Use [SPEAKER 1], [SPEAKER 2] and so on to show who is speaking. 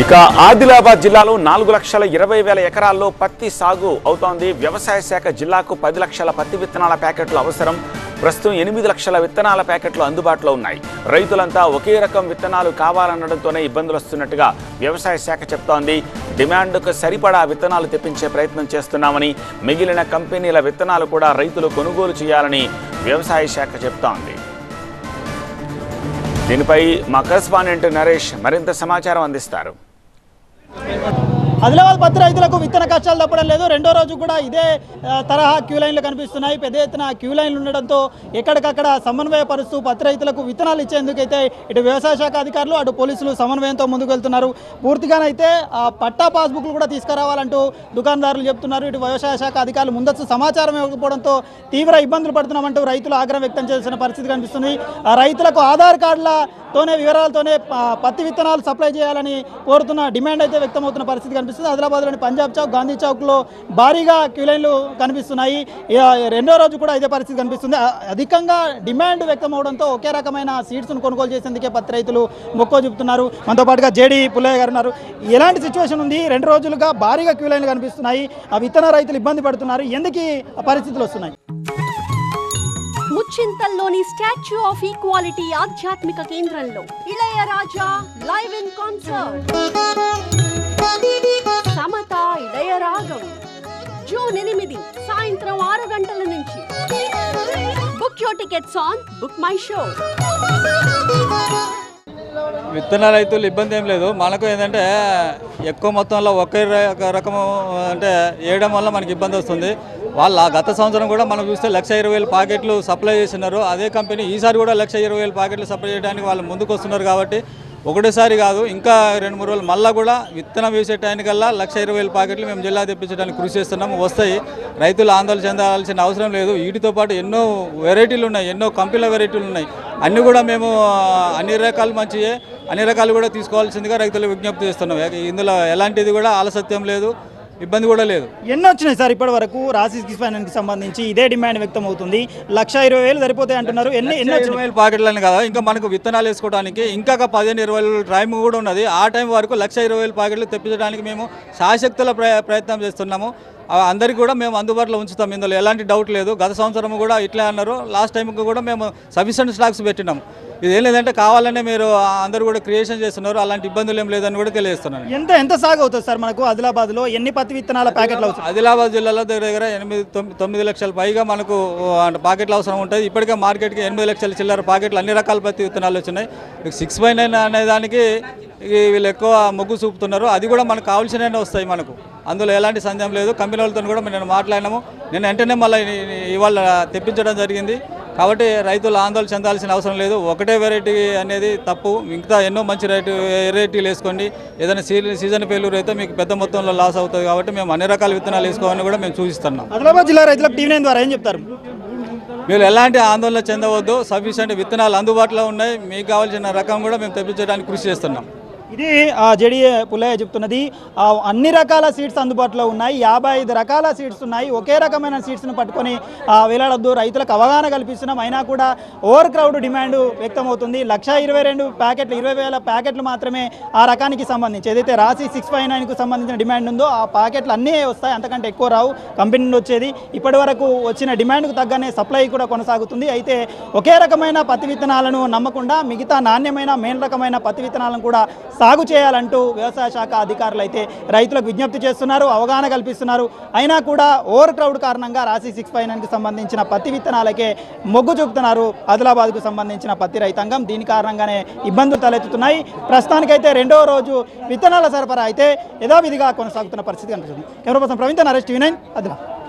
[SPEAKER 1] ఇక ఆదిలాబాద్ జిల్లాలో నాలుగు లక్షల ఇరవై వేల ఎకరాల్లో పత్తి సాగు అవుతోంది. వ్యవసాయ శాఖ జిల్లాకు పది లక్షల పత్తి విత్తనాల ప్యాకెట్లు అవసరం. ప్రస్తుతం ఎనిమిది లక్షల విత్తనాల ప్యాకెట్లు అందుబాటులో ఉన్నాయి. రైతులంతా ఒకే రకం విత్తనాలు కావాలనడంతోనే ఇబ్బందులు వస్తున్నట్టుగా వ్యవసాయ శాఖ చెప్తోంది. డిమాండ్కు సరిపడా విత్తనాలు తెప్పించే ప్రయత్నం చేస్తున్నామని మిగిలిన కంపెనీల విత్తనాలు కూడా రైతులు కొనుగోలు చేయాలని వ్యవసాయ శాఖ చెప్తోంది. దీనిపై మా కరస్పాండెంట్ నరేష్ మరింత సమాచారం అందిస్తారు.
[SPEAKER 2] ఆదిలాబాద్ పత్తి రైతులకు విత్తన కష్టాలు తప్పడం లేదు. రెండో రోజు కూడా ఇదే తరహా క్యూ లైన్లు కనిపిస్తున్నాయి. పెద్ద ఎత్తున క్యూ లైన్లు ఉండడంతో ఎక్కడికక్కడ సమన్వయపరుస్తూ పత్తి రైతులకు విత్తనాలు ఇచ్చేందుకైతే ఇటు వ్యవసాయ శాఖ అధికారులు అటు పోలీసులు సమన్వయంతో ముందుకు వెళ్తున్నారు పూర్తిగానైతే ఆ పట్టా పాస్బుక్లు కూడా తీసుకురావాలంటూ దుకాణదారులు చెప్తున్నారు. ఇటు వ్యవసాయ శాఖ అధికారులు ముందస్తు సమాచారం ఇవ్వకపోవడంతో తీవ్ర ఇబ్బందులు పడుతున్నామంటూ రైతులు ఆగ్రహం వ్యక్తం చేసిన పరిస్థితి కనిపిస్తుంది. ఆ రైతులకు ఆధార్ తోనే వివరాలతోనే పత్తి విత్తనాలు సప్లై చేయాలని కోరుతున్న డిమాండ్ అయితే వ్యక్తమవుతున్న పరిస్థితి కనిపిస్తుంది. ఆదిలాబాద్లోని పంజాబ్ చౌక్ గాంధీ చౌక్లో భారీగా క్యూ లైన్లు కనిపిస్తున్నాయి. రెండో రోజు కూడా ఇదే పరిస్థితి కనిపిస్తుంది. అధికంగా డిమాండ్ వ్యక్తమవడంతో ఒకే రకమైన సీడ్స్ను కొనుగోలు చేసేందుకే పత్తి రైతులు మొక్కో చూపుతున్నారు. మనతో పాటుగా జేడి పుల్లయ్య గారు ఉన్నారు. ఎలాంటి సిచ్యువేషన్ ఉంది? రెండు రోజులుగా భారీగా క్యూ లైన్లు కనిపిస్తున్నాయి. ఆ విత్తన రైతులు ఇబ్బంది పడుతున్నారు. ఎందుకు పరిస్థితులు వస్తున్నాయి?
[SPEAKER 3] ముచ్చింతల్లోని స్టాచ్యూ ఆఫ్ ఈక్వాలిటీ ఆధ్యాత్మిక కేంద్రంలో Ilaiyaraaja live in concert. Samatha Ilayaragam. June ఎనిమిది సాయంత్రం ఆరు గంటల నుంచి. Book your tickets on BookMyShow.
[SPEAKER 4] విత్తన రైతులు ఇబ్బంది ఏం లేదు. మనకు ఏంటంటే ఎక్కువ మొత్తంలో ఒకే రకము అంటే వేయడం వల్ల మనకి ఇబ్బంది వస్తుంది. వాళ్ళ గత సంవత్సరం కూడా మనం చూస్తే లక్ష ఇరవై వేల ప్యాకెట్లు సప్లై చేస్తున్నారు. అదే కంపెనీ ఈసారి కూడా లక్ష ఇరవై వేల ప్యాకెట్లు సప్లై చేయడానికి వాళ్ళు ముందుకు వస్తున్నారు కాబట్టి ఒకటేసారి కాదు ఇంకా రెండు మూడు రోజులు మళ్ళీ కూడా విత్తనం వేసే టైంకల్లా లక్ష ఇరవై వేల ప్యాకెట్లు మేము జిల్లా తెప్పించడానికి కృషి చేస్తున్నాము. వస్తాయి. రైతులు ఆందోళన చెందాల్సిన అవసరం లేదు. వీటితో పాటు ఎన్నో వెరైటీలు ఉన్నాయి. ఎన్నో కంపెనీల వెరైటీలు ఉన్నాయి. అన్నీ కూడా మేము అన్ని రకాలు మంచియే. అన్ని రకాలు కూడా తీసుకోవాల్సిందిగా రైతులు విజ్ఞప్తి చేస్తున్నాం. ఇందులో ఎలాంటిది కూడా ఆలసత్యం లేదు. ఇబ్బంది కూడా లేదు.
[SPEAKER 2] ఎన్ని వచ్చినాయి సార్ ఇప్పటి వరకు రాసిస్ ఫైనాన్స్కి సంబంధించి ఇదే డిమాండ్ వ్యక్తం అవుతుంది లక్ష ఇరవై వేలు సరిపోతాయి అంటున్నారు. ఎన్ని ఎన్ని
[SPEAKER 4] ఇరవై వేల ప్యాకెట్లని కదా. ఇంకా మనకు విత్తనాలు వేసుకోవడానికి ఇంకా పదిహేను ఇరవై వేల టైం కూడా ఉన్నది. ఆ టైం వరకు లక్ష ఇరవై వేల ప్యాకెట్లు తెప్పించడానికి మేము శాశక్తుల ప్రయ ప్రయత్నం చేస్తున్నాము. అందరికీ కూడా మేము అందుబాటులో ఉంచుతాం. ఇందులో ఎలాంటి డౌట్ లేదు. గత సంవత్సరం కూడా ఇట్లే అన్నారు. లాస్ట్ టైంకి కూడా మేము సఫిషియెంట్ స్టాక్స్ పెట్టినాము ఇది ఏం లేదంటే కావాలనే మీరు అందరూ కూడా క్రియేషన్ చేస్తున్నారు. అలాంటి ఇబ్బందులు ఏం లేదని కూడా తెలియజేస్తున్నాను.
[SPEAKER 2] ఎంత ఎంత సాగు అవుతుంది సార్ మనకు ఆదిలాబాద్లో? ఎన్ని పత్తి విత్తనాల ప్యాకెట్లు అవుతాయి?
[SPEAKER 4] ఆదిలాబాద్ జిల్లాలో దగ్గర దగ్గర ఎనిమిది తొమ్మిది లక్షల పైగా మనకు ఆ, పాకెట్లు అవసరం ఉంటుంది. ఇప్పటికే మార్కెట్కి ఎనిమిది లక్షల చిల్లర పాకెట్లు అన్ని రకాల పత్తి విత్తనాలు వచ్చినాయి. సిక్స్ బై నైన్ అనే దానికి వీళ్ళు ఎక్కువ మొగ్గు చూపుతున్నారు. అది కూడా మనకు కావాల్సినవి వస్తాయి మనకు. అందులో ఎలాంటి సందేహం లేదు. కంపెనీ వాళ్ళతో కూడా నేను మాట్లాడినాము. నేను వెంటనే మళ్ళీ ఇవాళ తెప్పించడం జరిగింది. కాబట్టి రైతులు ఆందోళన చెందాల్సిన అవసరం లేదు. ఒకటే వెరైటీ అనేది తప్పు. మిగతా ఎన్నో మంచి రైతు వెరైటీలు వేసుకోండి. ఏదైనా సీజన్ సీజన్ ఫెయిల్యూర్ అయితే మీకు పెద్ద మొత్తంలో లాస్ అవుతుంది కాబట్టి మేము అన్ని రకాల విత్తనాలు వేసుకోవాలని కూడా మేము సూచిస్తున్నాం.
[SPEAKER 2] ఆదిలాబాద్ జిల్లా రైతులకు టీవీ ద్వారా ఏం చెప్తారు?
[SPEAKER 4] మీరు ఎలాంటి ఆందోళన చెందవద్దు. సఫిషియెంట్ విత్తనాలు అందుబాటులో ఉన్నాయి. మీకు కావాల్సిన రకం కూడా మేము తెప్పించడానికి కృషి చేస్తున్నాం.
[SPEAKER 2] ఇది ఆ, జడిఏ పుల్లయ్య చెప్తున్నది. అన్ని రకాల సీట్స్ అందుబాటులో ఉన్నాయి. యాభై ఐదు రకాల సీట్స్ ఉన్నాయి. ఒకే రకమైన సీట్స్ను పట్టుకొని ఆ, రైతులకు అవగాహన కల్పిస్తున్నాం. అయినా కూడా ఓవర్ క్రౌడ్ డిమాండ్ వ్యక్తమవుతుంది. లక్ష ఇరవై రెండు ప్యాకెట్లు ఇరవై వేల ప్యాకెట్లు మాత్రమే ఆ రకానికి సంబంధించి ఏదైతే రాసి సిక్స్ ఫైవ్ నైన్కు సంబంధించిన డిమాండ్ ఉందో ఆ ప్యాకెట్లు అన్నీ వస్తాయి. అంతకంటే ఎక్కువ రావు. కంపెనీ నుండి వచ్చేది. ఇప్పటి వరకు వచ్చిన డిమాండ్కు తగ్గనే సప్లై కూడా కొనసాగుతుంది. అయితే ఒకే రకమైన పత్తి విత్తనాలను నమ్మకుండా మిగతా నాణ్యమైన మెయిన్ రకమైన పత్తి విత్తనాలను కూడా సాగు చేయాలంటూ వ్యవసాయ శాఖ అధికారులు అయితే రైతులకు విజ్ఞప్తి చేస్తున్నారు అవగాహన కల్పిస్తున్నారు. అయినా కూడా ఓవర్ క్రౌడ్ కారణంగా రాశి సిక్స్ ఫైవ్ సంబంధించిన పత్తి విత్తనాలకే మొగ్గు చూపుతున్నారు. ఆదిలాబాద్కు సంబంధించిన పత్తి రైతాంగం దీని కారణంగానే ఇబ్బందులు తలెత్తుతున్నాయి. ప్రస్తుతానికైతే రెండో రోజు విత్తనాల సరఫరా అయితే యథావిధిగా కొనసాగుతున్న పరిస్థితి కనిపిస్తుంది. Camera person Praveen Naresh TV nine Adilabad.